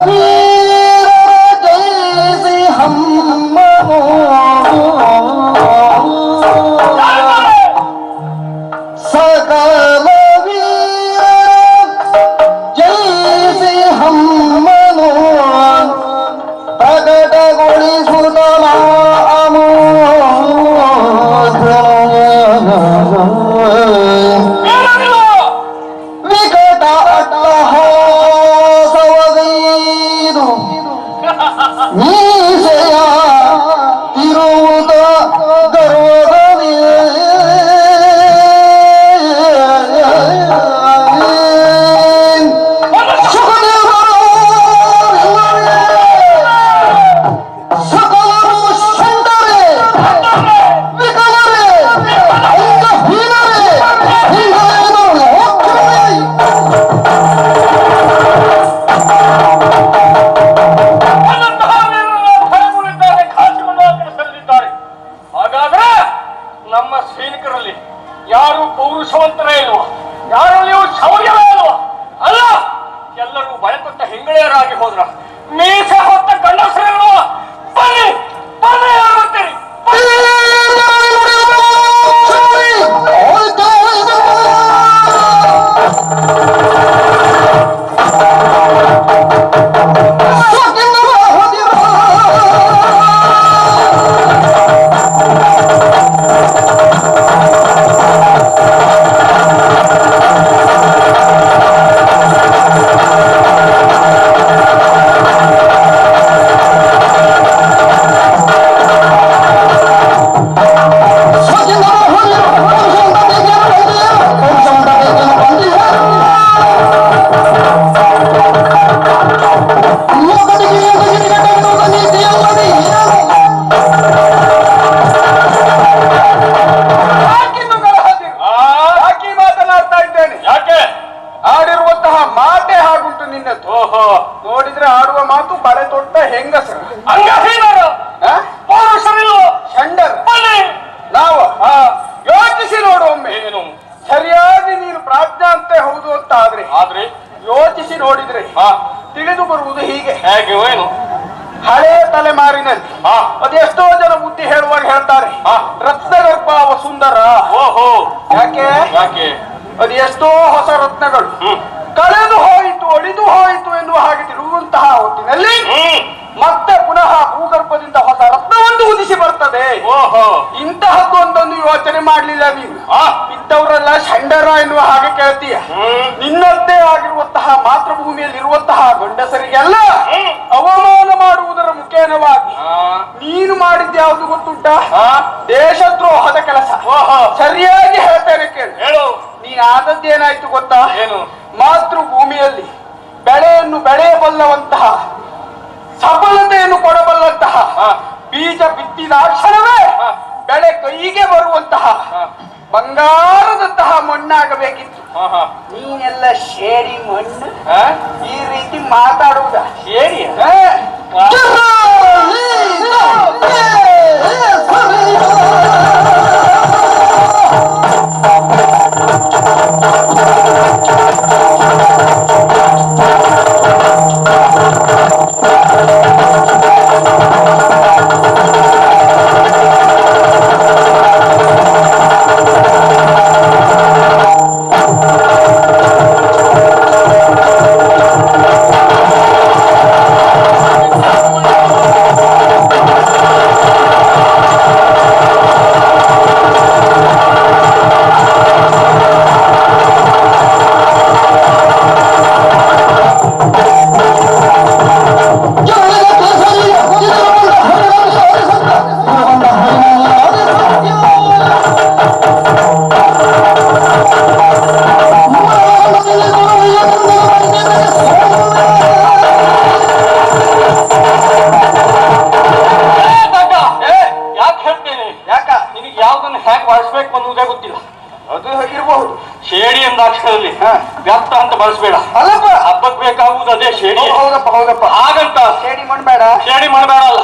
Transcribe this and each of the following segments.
Oh! ಇಲ್ವಾ ಯಾರಲ್ಲಿಯೂ ಶೌರ್ಯವೇ ಇಲ್ವಾ ಅಲ್ಲ ಎಲ್ಲರೂ ಭಯಪಟ್ಟ ಹೆಂಗಳೆಯರಾಗಿ ಹೋದ್ರ ಮೀಸೆ ಅದೆಷ್ಟೋ ಜನ ಬುದ್ಧಿ ಹೇಳುವಾಗ ಹೇಳ್ತಾರೆ. ರತ್ನ ರತ್ನಗರ್ಭ ಅವ ಸುಂದರ ಓಹೋ. ಯಾಕೆ? ಯಾಕೆ? ಅದು ಎಷ್ಟೋ ಹೊಸ ರತ್ನಗಳು. ಕಳೆದು ಹೋಯಿತು ಅಳಿದು ಹೋಯಿತು ಎನ್ನುವ ಹಾಗೆ ತಿರುಗುವಂತಹ ಹೊತ್ತಿನಲ್ಲಿ ಮತ್ತೆ ಪುನಃ ಭೂಗರ್ಭದಿಂದ ಹೊಸ ರತ್ನವೊಂದು ಉದಿಸಿ ಬರ್ತದೆ. ಓಹೋ. ಇಂತಹದ್ದೊಂದೊಂದು ಯೋಚನೆ ಮಾಡ್ಲಿಲ್ಲ ನೀವು. ಆ ಇದ್ದವರೆಲ್ಲ ಷಂಡರ ಎನ್ನುವ ಹಾಗೆ ಕೇಳ್ತೀಯ. ನಿನ್ನದ್ದೇ ಆಗಿರುವಂತಹ ಮಾತೃಭೂಮಿಯಲ್ಲಿರುವಂತಹ ಗಂಡಸರಿಗೆಲ್ಲ. ಅವಮಾನ ಆ, ದೇಶದ್ರೋಹದ ಕೆಲಸ. ಸರಿಯಾಗಿ ಹೇಳ್ತೇನೆ ಕೇಳಿ. ಹೇಳು. ನೀನ್ ಆದದ್ದೇನಾಯ್ತು ಗೊತ್ತಾ? ಏನು? ಮಾತೃಭೂಮಿಯಲ್ಲಿ ಬೆಳೆಯನ್ನು ಬೆಳೆಯಬಲ್ಲವಂತಹ ಸಫಲತೆಯನ್ನು ಕೊಡಬಲ್ಲಂತಹ ಬೀಜ ಬಿತ್ತಿದ ಕ್ಷಣವೇ ಬೆಳೆ ಕೈಗೆ ಬರುವಂತಹ. ಬಂಗಾರದಂತಹ ಮಣ್ಣಾಗಬೇಕಿತ್ತು. ನೀನೆಲ್ಲ ಶೇರಿ ಮಣ್ಣು? ಈ ರೀತಿ ಮಾತಾಡುವುದ? ಹೇಳಿ ಅದು ಇರಬಹುದು ಶೇಡಿ ಎಂದಾಕ್ಷರದಲ್ಲಿ. ವ್ಯರ್ಥ ಅಂತ ಬಳಸಬೇಡ. ಅಲ್ಲಪ್ಪ. ಹಬ್ಬಕ್ಕೆ ಬೇಕಾಗುವುದು ಅದೇ ಶೇಡಿ ಹೌದಪ್ಪ ಹೌದಪ್ಪ. ಹಾಗಂತ ಶೇಡಿ ಮಾಡಬೇಡ ಶೇಡಿ ಮಾಡಬೇಡ ಅಲ್ಲ.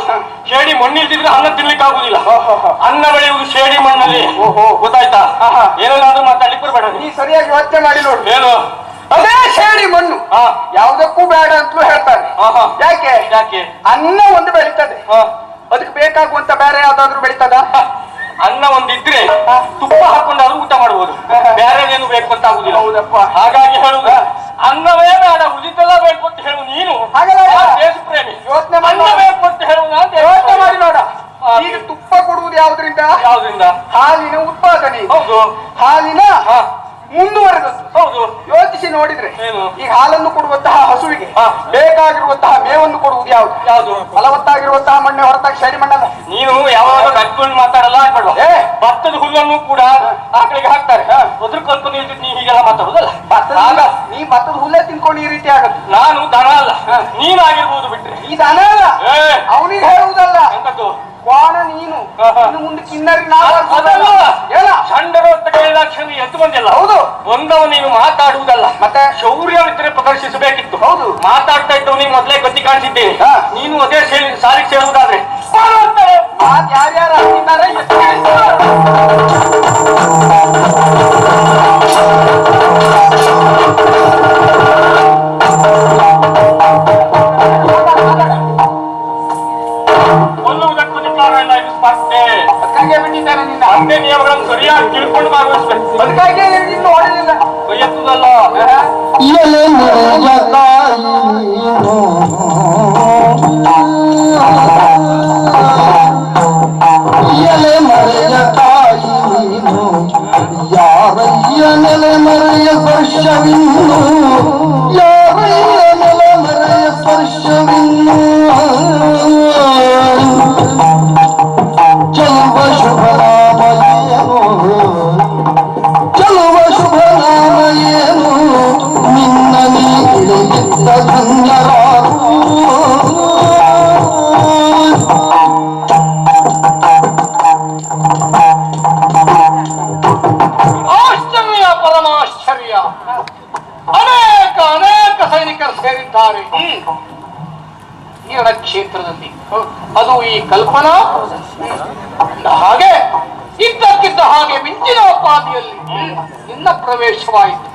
ಶೇಡಿ ಮಣ್ಣಿಲ್ದಿದ್ರೆ ಅನ್ನ ತಿನ್ಲಿಕ್ಕೆ ಆಗುದಿಲ್ಲ ಅನ್ನ ಬೆಳೆಯುವುದು ಶೇಡಿ ಮಣ್ಣಲ್ಲಿ. ಓಹೋ. ಗೊತ್ತಾಯ್ತಾ? ಏನೇನಾದ್ರೂ ಏನಾದ್ರು ಮಾತಾಡ್ಲಿಕ್ಕೆ ಬರಬೇಡ ನೀ ಸರಿಯಾಗಿ ಯೋಚನೆ ಮಾಡಿ ನೋಡು. ಏನು? ಅದೇ ಶೇಡಿ ಮಣ್ಣು. ಹಾ. ಯಾವುದಕ್ಕೂ ಬೇಡ ಅಂತಲೂ ಹೇಳ್ತಾರೆ. ಯಾಕೆ? ಯಾಕೆ? ಅನ್ನ ಒಂದು ಬೆಳೀತದೆ. ಹಾ. ಅದಕ್ಕೆ ಬೇಕಾಗುವಂತ ಬೇರೆ ಯಾವ್ದಾದ್ರು ಬೆಳೀತದ? ಅನ್ನ ಒಂದಿದ್ರೆ. ತುಪ್ಪ ಹಾಕೊಂಡಾದ್ರೂ ಊಟ ಮಾಡಬಹುದು ಏನು ಬೇಕು ಅಂತ ಆಗುದಿಲ್ಲ. ಹೌದಪ್ಪ. ಹಾಗಾಗಿ ಹೇಳುದ ಅನ್ನವೇ ಬೇಡ ಉಳಿದೆಲ್ಲ ಬೇಕು ಅಂತ ಹೇಳು ನೀನು. ದೇಶ ಪ್ರೇಮಿ ಯೋಚ್ನೆ ಬೇಕು ಅಂತ ಹೇಳುವ ಯೋಚನೆ ಮಾಡಿ ನೋಡ. ಈಗ ತುಪ್ಪ ಕೊಡುವುದು ಯಾವ್ದ್ರಿಂದ? ಯಾವ್ದ್ರಿಂದ? ಹಾಲಿನ ಉತ್ಪಾದನೆ. ಹೌದು. ಹಾಲಿನ ಹಾ. ಮುಂದುವರೆದದ್ದು. ಹೌದು. ಯೋಚಿಸಿ ನೋಡಿದ್ರೆ? ಈಗ ಹಾಲನ್ನು ಕೊಡುವಂತಹ ಹಸುವಿಗೆ. ಬೇಕಾಗಿರುವಂತಹ ಮೇವನ್ನು ಕೊಡುವುದು ಯಾವುದು? ಯಾವ್ದು? ಫಲವತ್ತಾಗಿರುವಂತಹ ಮಣ್ಣೆ ಹೊರತಾಗಿ ಶೇಡಿ ಮಣ್ಣಲ್ಲ. ನೀನು ನಡ್ಕೊಂಡು ಮಾತಾಡಲ್ಲ ಅನ್ಬೇಡ ಏ. ಭತ್ತದ ಹುಲ್ಲನ್ನು ಕೂಡ ಆಕಳಿಗೆ ಹಾಕ್ತಾರೆ. ಅದ್ರ ಕಲ್ಪನೆ ಇದ್ದು ನೀ ಹೀಗೆಲ್ಲ ಮಾತಾಡುದಲ್ಲ? ಆಗ ನೀ ಭತ್ತದ ಹುಲ್ಲೇ ತಿನ್ಕೊಂಡು ಈ ರೀತಿ ಆಗುತ್ತೆ ನಾನು ದನ ಅಲ್ಲ. ನೀನಾಗಿರ್ಬೋದು ಬಿಟ್ರೆ. ಈ ದನ ಅಲ್ಲ. ಅವನಿಗೆ ಹೇಳುವುದಲ್ಲ ಎಂತದ್ದು ಕ್ವಾಣ ನೀನು. ಇನ್ನು ಮುಂದೆ ಕಿನ್ನರಿ ನಾವು ಏನ ಎದ್ದು ಬಂದಿಲ್ಲ. ಹೌದು. ಒಂದವ ನೀನು ಮಾತಾಡುವುದಲ್ಲ ಮತ್ತೆ? ಶೌರ್ಯವಿದ್ರೆ ಪ್ರದರ್ಶಿಸಬೇಕಿತ್ತು. ಹೌದು. ಮಾತಾಡ್ತಾ ಇದ್ದವು ನೀನು ಮೊದಲೇ ಗತಿ ಕಾಣಿಸಿದ್ದೇನೆ ನೀನು ಅದೇ ಸೇರಿ ಸಾಲಿಗೆ ಸೇರುವುದಾದ್ರೆ ಬಿಟ್ಟಿದ್ದಾರೆ ನಿನ್ನ ಅಂತೆ ನಿಯಮಗಳನ್ನು ಸರಿಯಾಗಿ ತಿಳ್ಕೊಂಡು ಭಾಗವಹಿಸ್ಬೇಕು ಅದಕ್ಕಾಗಿ ಇನ್ನು ಹೊಡೆದಿಲ್ಲ ಎತ್ತುದಲ್ಲ ಎಲೆ ಮರೆಯ ಅನೇಕ ಅನೇಕ ಸೈನಿಕರು ಸೇರಿದ್ದಾರೆ. ಈ ಕ್ಷೇತ್ರದಲ್ಲಿ. ಅದು ಈ ಕಲ್ಪನಾ? ಹಾಗೆ, ಇದ್ದಕ್ಕಿದ್ದ ಹಾಗೆ ಮಿಂಚಿನ ಉಪಾಧಿಯಲ್ಲಿ ನಿನ್ನ ಪ್ರವೇಶವಾಯಿತು.